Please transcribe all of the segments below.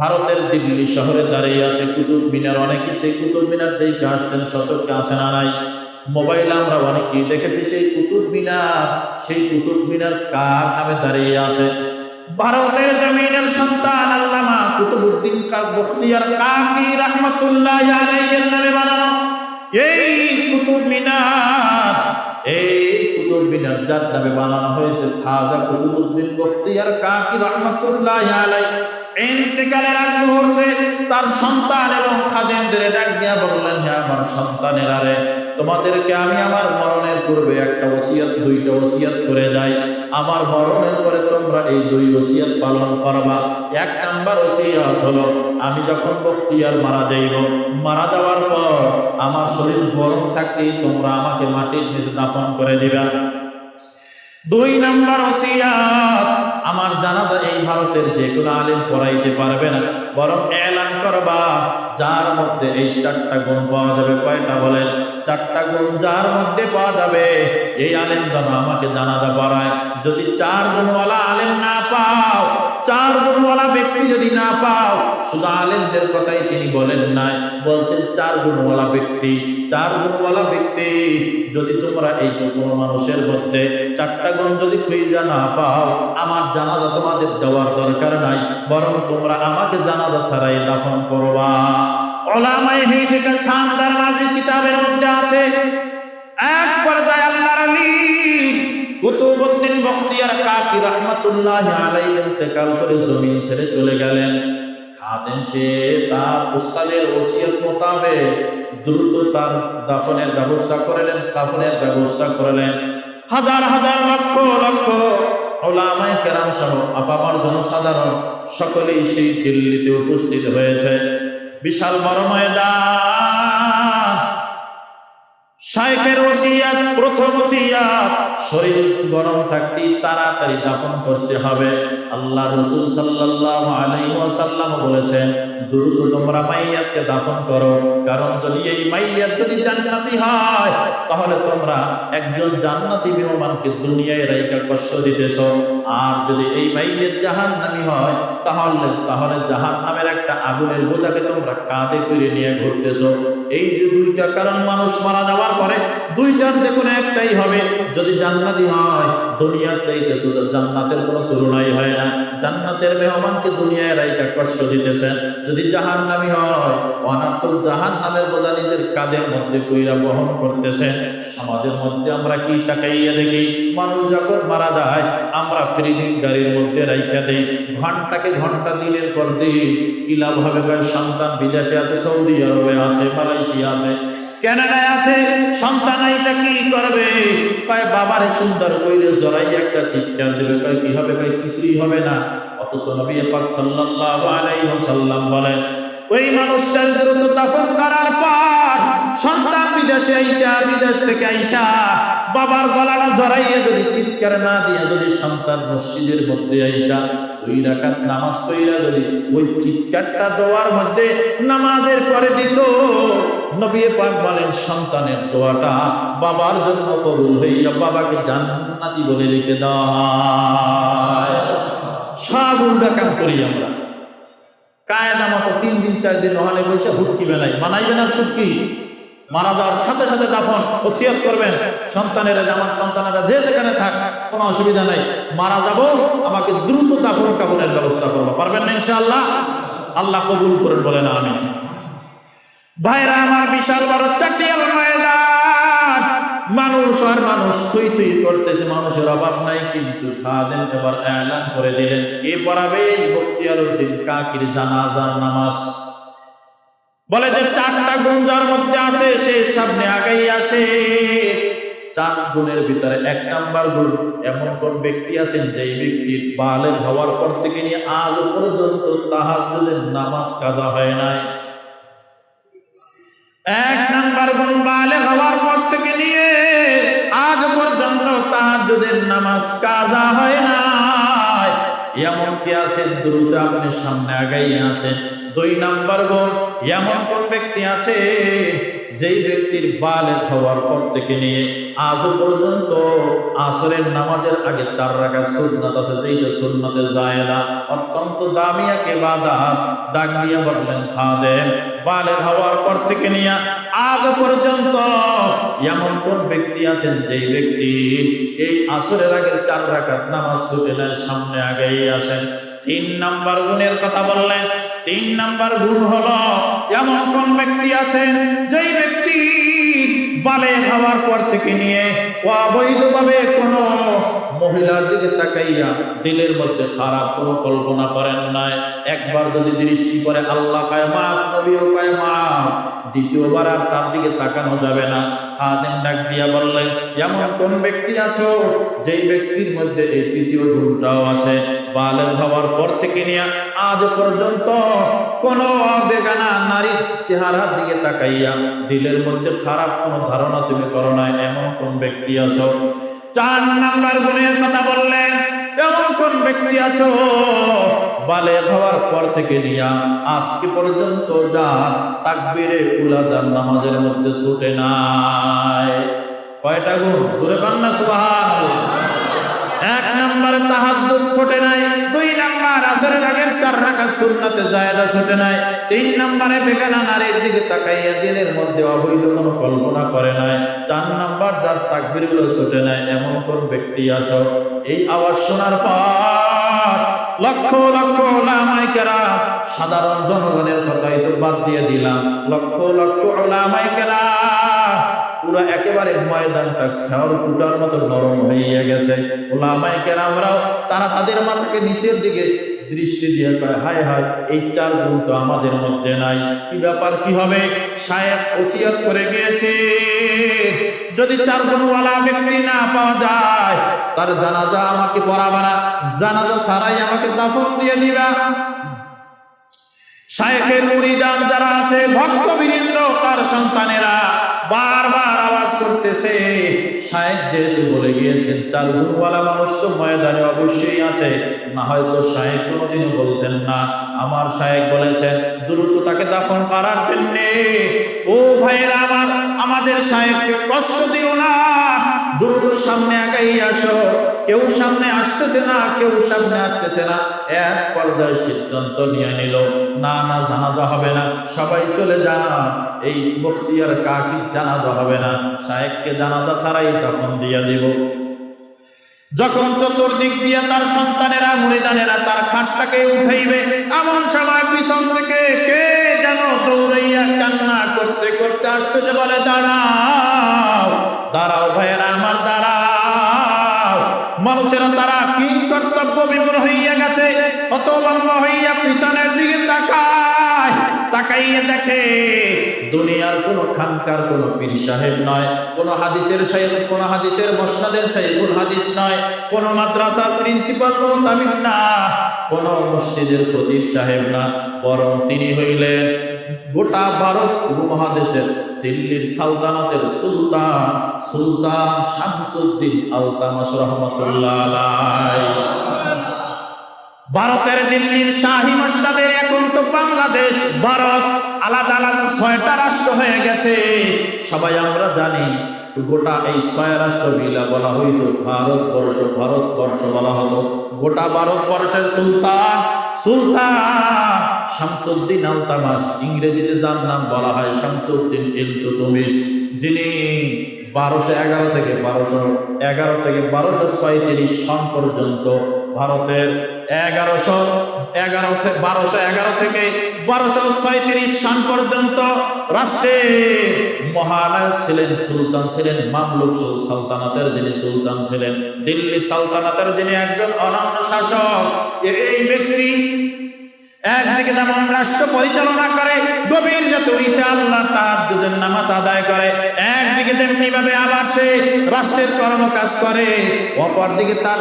ভারতের দিল্লি শহরে দাঁড়িয়ে আছে কুতুব মিনার। অনেকে সেই কুতুব মিনার দেখে আসছেন সচককে আসে না নাই? মোবাইলে আমরা অনেকেই দেখেছি সেই কুতুব মিনার। সেই কুতুব মিনার কার নামে দাঁড়িয়ে আছে? ভারতের জমিনের সন্তান আল্লামা কুতুবউদ্দিন কা বখতিয়ার কাকি রহমতুল্লাহ আলাইহির নামে বানানো এই কুতুব মিনার। এই কুতুব মিনার যার নামে বানানো হয়েছে খাজা কুতুবউদ্দিন বখতিয়ার কাকি রহমতুল্লাহ আলাই ইন্তেকালের আগ মুহূর্তে তার সন্তান এবং খাদেমদের ডাক দিয়া বললেন হ্যাঁ আমার সন্তানেরা রে, তোমাদেরকে আমি আমার মরণের পূর্বে একটা ওসিয়াত, দুইটা ওসিয়াত করে যাই। আমার মরণের পরে তোমরা এই দুই ওসিয়াত পালন করবা। এক নাম্বার ওসিয়াত হলো, আমি যখন বখতিয়ার মারা যাইব, মারা যাওয়ার পর আমার শরীর গরম থাকতেই তোমরা আমাকে মাটির নিচে দাফন করে দিবা। দুই নাম্বার ওসিয়াত আমার জানাজা এই ভারতের যে কোনো আলিম পড়াইতে পারবে না। বরং এলান করবা, যার মধ্যে এই চারটা গুণ পাওয়া যাবে। কয়টা বলেন? চারটা গুণ যার মধ্যে পাওয়া যাবে, এই আলেম যেন আমাকে জানাজা পড়ায়। যদি চার গুণওয়ালা আলেম না পাও চার গুণওয়ালা ব্যক্তি যদি না পাও, শুধু আলেমদের কথাই তিনি বলেন নাই। বলছেন, চার গুণওয়ালা ব্যক্তি, চার গুণওয়ালা ব্যক্তি, যদি তোমরা এই কোনো মানুষের মধ্যে চারটা গুণ যদি খুঁজে না পাও, আমার জানাজা তোমাদের দেওয়ার দরকার নাই, বরং তোমরা আমাকে জানাজা ছাড়াই দাফন করবা। ওলামায়ে হিন্দিকা শানদার মাঝে কিতাবের মধ্যে আছে। কুতুবউদ্দিন বখতিয়ার কাকি রহমাতুল্লাহ আলাইহি ইন্তেকাল করে জমিন ছেড়ে চলে গেলেন। খাদেম সে তার উস্তাদের ওসিয়ত দ্রুত তার দাফনের ব্যবস্থা করলেন, কাফনের ব্যবস্থা করলেন। হাজার হাজার লক্ষ লক্ষ ওলামায়ে কেরাম সহ আপামার জনসাধারণ সকলেই সেই দিল্লিতে উপস্থিত হয়েছে। বিশাল বড় ময়দান। শাইখের ওসিয়াত, প্রথম ওসিয়াত। শরীর গরম থাকতেই তাড়াতাড়ি দাফন করতে হবে। আল্লাহ রসুল সাল্লাল্লাহু আলাইহি ওয়াসাল্লাম বলেছেন, দ্রুত তোমরা মাইয়াতকে দাফন করো। কারণ যদি এই মাইয়াত যদি জান্নাতি হয়, তাহলে তোমরা একজন জান্নাতি মেহমানকে দুনিয়ায় রাইকা কষ্ট দিতেছ। আর যদি এই মাইয়াত জাহান্নামী হয়, তাহলে তাহলে জাহান নামের একটা আগুনের বোঝাকে তোমরা কাঁধে করে নিয়ে ঘুরতেছ। এই যে দুইটা, কারণ মানুষ মারা যাওয়ার পরে দুইটার যে কোনো একটাই হবে। যদি জান্নাতি হয়, দুনিয়ার চাইতে জান্নাতের কোনো তুলনাই হয় না। জান্নাতের মেহমানকে দুনিয়ায় রাইকা কষ্ট দিতেছেন যদি জাহান নামি হয়, অনার্থ জাহান নামের বোঝা নিজের কাঁধের মধ্যে কইরা বহন করতেছে। সমাজের মধ্যে আমরা কি তাকাইয়া দেখি? মানুষ যখন মারা যায়, আমরা ফ্রিজিং গাড়ির মধ্যে রাইখা দেই। ঘন্টাকে ঘণ্টা দিনের পর দিই কি হবে? সন্তান বিদেশে আছে, সৌদি আরবে আছে আছে। কানাডায় আছে? সন্তান আইসা কি করবে? কয়, বাবারে সুন্দর কইলে জড়াই একটা চিৎকার দেবে। কয়, কি হবে? কয়, কিছুই হবে না। অথচ নবী পাক সাল্লাল্লাহু আলাইহি ওয়াসাল্লাম বলেন, ওই মানুষটার দ্রুত দাফন করার পর সন্তান বিদেশে আইসা, বিদেশ থেকে আইসা বাবার গলাটা জড়াইয়া যদি চিৎকার না দিয়া যদি সন্তান মসজিদের মধ্যে আইসা, দুই রাকাত নামাজ পইরা যদি ওই চিৎকারটা দেওয়ার মধ্যে নামাজের পরে দিত নবী পাক বলেন, সন্তানের দোয়াটা বাবার জন্য কবুল হইয়া বাবাকে জান্নাতি বলে লিখে দেয়। কাম করি আমরা। কায়দা মতো তিন দিন, চার দিন ওখানে বসে হুটকি বেলাই মানাইবেন আর সুটকি। মারা যাওয়ার সাথে সাথে দাফন ওসিয়ত করবেন। সন্তানেরা আমার সন্তানেরা যে যেখানে থাক, কোনো অসুবিধা নাই। মারা যাব, আমাকে দ্রুত দাফন কাফনের ব্যবস্থা করব। পারবেন না ইনশাআল্লাহ? আল্লাহ কবুল করেন বলেন আমি ভাইরা, আমার বিশাল বড় চাটিয়াল ময়দান। মানুষ আর মানুষ তুই তুই করতেছে, মানুষের অভাব নাই, কিন্তু খাদেন এবার এলান করে দিলেন। কে পড়াবে বখতিয়ার উদ্দিন কাকির জানাজার নামাজ। বলে যে, চারটা গুণ যার মধ্যে আছে, সে সামনে আগেই আসে। চার গুণের ভিতরে এক নাম্বার গুণ, এমন কোন ব্যক্তি আছেন যেই ব্যক্তির বালের হওয়ার পর থেকে নিয়ে আজ পর্যন্ত তাহাজ্জুদের নামাজ কাজা হয় নাই। এক নাম্বার গুণ বালে হওয়ার পর থেকে নিয়ে আজ পর্যন্ত তাহাজ্জুদের নামাজ কাজা হয় না এমন কি আছে? দ্রুত আপনি সামনে আগাই আসেন। দুই নাম্বার গুণ, এমন কোন ব্যক্তি আছে যেই ব্যক্তির বালের হওয়ার পর থেকে নিয়ে আজও পর্যন্ত আসরের নামাজের আগে চার রাখা সুন্নাত আছে, যেইটা সুন্নাতে যায় না। অত্যন্ত দামি একে বাদা ডাক দিয়ে বললেন খাদেন বালের হওয়ার পর থেকে নিয়ে আজ পর্যন্ত এমন কোন ব্যক্তি আছেন যেই ব্যক্তি এই আসরের আগের চার রাকাত নামাজ ছুটে সামনে আগেই আসেন? তিন নাম্বার গুণের কথা বললেন তিন নাম্বার গুণ হলো, এমন কোন ব্যক্তি আছেন যেই ব্যক্তি বালে খাওয়ার পর থেকে নিয়ে অবৈধভাবে কোনো মহিলার দিকে তাকাইয়া দিলের মধ্যে খারাপ কোনো কল্পনা করেন নাই? একবার যদি দৃষ্টি করে আল্লাহ কায়, মাফ, নবীও কায়, মাফ। দ্বিতীয়বার আর তার দিকে তাকানো যাবে না। খাদেম ডাক দিয়া বললেন, এমন কোন ব্যক্তি আছো যেই ব্যক্তির মধ্যে এই তৃতীয় গুণটাও আছে? বালের হওয়ার পর থেকে নিয়ে আজ পর্যন্ত কোন বেগানা নারীর চেহারার দিকে তাকাইয়া দিলের মধ্যে খারাপ কোনো ধারণা তুমি করো না এমন কোন ব্যক্তি আছো? চার নাম্বার গুণের কথা বললেন এমন কোন ব্যক্তি আছো? বালে হওয়ার পর থেকে নিয়া আজকে পর্যন্ত যা তাকবীরে উলাদার নামাজের মধ্যে ছুটে নাই। কয়টা গুণ? জোরে কান্না সুবহানাল্লাহ। এক নম্বরে তাহাজ্জুদ ছোটে নাই, দুই নাম্বার আসরের আগের চার রাকাত সুন্নাতে জায়েদা ছোটে নাই, তিন নম্বরে বেগানা নারীর দিকে তাকাইয়া দিনের মধ্যে অবৈধ কোনো কল্পনা করে নাই, চার নাম্বার যার তাকবিরগুলো ছোটে নাই, এমন কোন ব্যক্তি আছো? এই আওয়াজ শোনার পর লক্ষ লক্ষ ওলামাইকেরা, সাধারণ জনগণের কথাই তো বাদ দিয়ে দিলাম, লক্ষ লক্ষ ওলামাইকেরা পুরো একেবারে ময়দানটা খেয়ার কুটার মতো নরম হয়ে গেছে। ওলামাই কেরামরাও তারা তাদের মাথাকে নিচের দিকে দৃষ্টি দিয়ে কয়, হায় হায়, এই চার গুণ তো আমাদের মধ্যে নাই। কি ব্যাপার, কি হবে? সাহেব ওসিয়ত করে গিয়েছে। যদি চার গুণওয়ালা ব্যক্তি না পাওয়া যায়, তার জানাজা আমাকে পড়াবা না। জানাজা ছাড়াই আমাকে দাফন দিয়ে দিবা। শায়েখের মুরিদান যারা আছে, ভক্তবৃন্দ, তার সন্তানেরা বারবার করতেছে। সাহেব যেহেতু বলে গিয়েছেন চাল গুণওয়ালা মানুষ তো ময়দানে অবশ্যই আছে। না হয়তো সাহেব কোনোদিনও বলতেন না। আমার সাহেব বলেছেন, দ্রুত তাকে দাফন করার জন্যে। ও ভাইয়ের আমার, আমাদের সাহেবকে কষ্ট দিও না। দ্রুত সামনে আগাই আসো। কেউ সামনে আসতেছে না, কেউ সামনে আসতেছে না। এক পর্যায়ে সিদ্ধান্ত নিয়ে নিল, না না, জানাজা হবে না, সবাই চলে যান। এই বখতিয়ার কাকি জানাজা হবে না, সাহেবকে জানাজা ছাড়াই দাফন দিয়ে দিব। যখন চতুর্দিক দিয়ে তার সন্তানেরা মুরিদানেরা তার খাটটাকে উঠাইবে, এমন সময় পিছন থেকে কে যেন দৌড়াইয়া কান্না করতে করতে আসতেছে বলে, দাঁড়াও দাঁড়াও ভাইয়েরা, আমার দাঁড়াও। মানুষেরা তারা কি কর্তব্য বিমূর হইয়া গেছে? কত লম্বা হইয়া পিছনের দিকে তাকায়, তাকাইয়ে দেখে দুনিয়ার কোন খানকার, কোন পীর সাহেব নয়, কোন হাদিসের সাহেব কোন হাদিসের মসনাদের সাহেবুল হাদিস নয়, কোন মাদ্রাসার প্রিন্সিপাল তামিম না, কোন মসজিদের খতিব সাহেব না, বরং তিনি হইলেন গোটা ভারত উপমহাদেশের দিল্লির সালতানাতের সুলতান সুলতান শামসুদ্দিন আলতামাস রহমতুল্লাহ ভারতের দিল্লির শাহী মসনাদের এখন তো বাংলাদেশ, ভারত আলাদা আলাদা ছয়টা রাষ্ট্র হয়ে গেছে। সবাই আমরা জানি, গোটা এই ছয় রাষ্ট্র মিলা বলা হইতো ভারতবর্ষ ভারতবর্ষ বলা হতো। গোটা ভারতবর্ষের সুলতান সুলতান, শামসুদ্দিন আলতামাস, ইংরেজিতে যার নাম বলা হয় শামসুদ্দিন ইলতুতমিশ, যিনি বারোশো এগারো থেকে বারোশো এগারো থেকে বারোশো ছয়ত্রিশ সন পর্যন্ত ভারতের এগারোশো এগারো বারোশো এগারো থেকে বারোশো ছয়ত্রিশ সন পর্যন্ত রাষ্ট্রের মহানায়ক ছিলেন সুলতান ছিলেন, মামলুক সুল- সালতানাতের যিনি সুলতান ছিলেন, দিল্লি সালতানাতের যিনি একজন অনন্য শাসক, এই ব্যক্তি একদিকে যেমন রাষ্ট্র পরিচালনা করে, গভীর যত ইটা আল্লাহ তাহাজ্জুদের নামাজ আদায় করে, একদিকে তেমনি ভাবে আবার সে রাষ্ট্রের কর্ম কাজ করে, অপরদিকে তার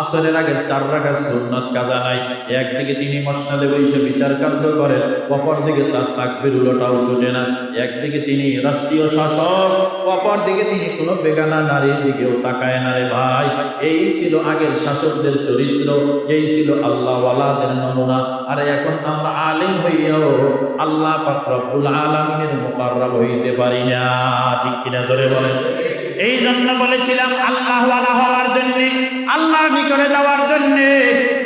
আসরের আগের চার রাখার সুন্নত কাজা নাই। একদিকে তিনি মসনাদে বসে বিচার কার্য করেন অপর দিকে তার তাকবির উলোটাও ছুটে না। একদিকে তিনি রাষ্ট্রীয় শাসক অপর দিকে তিনি কোনো বেগানা নারীর দিকেও তাকায় না রে ভাই। এই ছিল আগের শাসকদের চরিত্র, এই ছিল আল্লাহওয়ালাদের নমুনা। আর এখন আমরা আলিম হইয়াও আল্লাহ পাক রব্বুল আলামিনের মুকাররব হইতে পারি না। ঠিক কিনা জোরে বলেন? এই জন্য বলেছিলাম আল্লাহ হওয়ার জন্য, আল্লাহর নিকটে যাওয়ার জন্য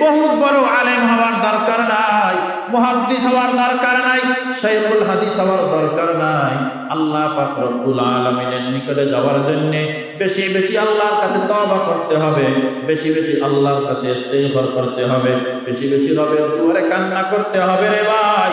বহুত বড় আলেম হওয়ার দরকার নাই, মুহাদ্দিস হওয়ার দরকার নাই, শাইখুল হাদিস হওয়ার দরকার নাই। আল্লাহ পাক রব্বুল আলামিনের নিকটে যাওয়ার জন্য বেশি বেশি আল্লাহর কাছে তওবা করতে হবে, বেশি বেশি আল্লাহর কাছে ইস্তেগফার করতে হবে, বেশি বেশি রবের দুয়ারে কান্না করতে হবে রে ভাই।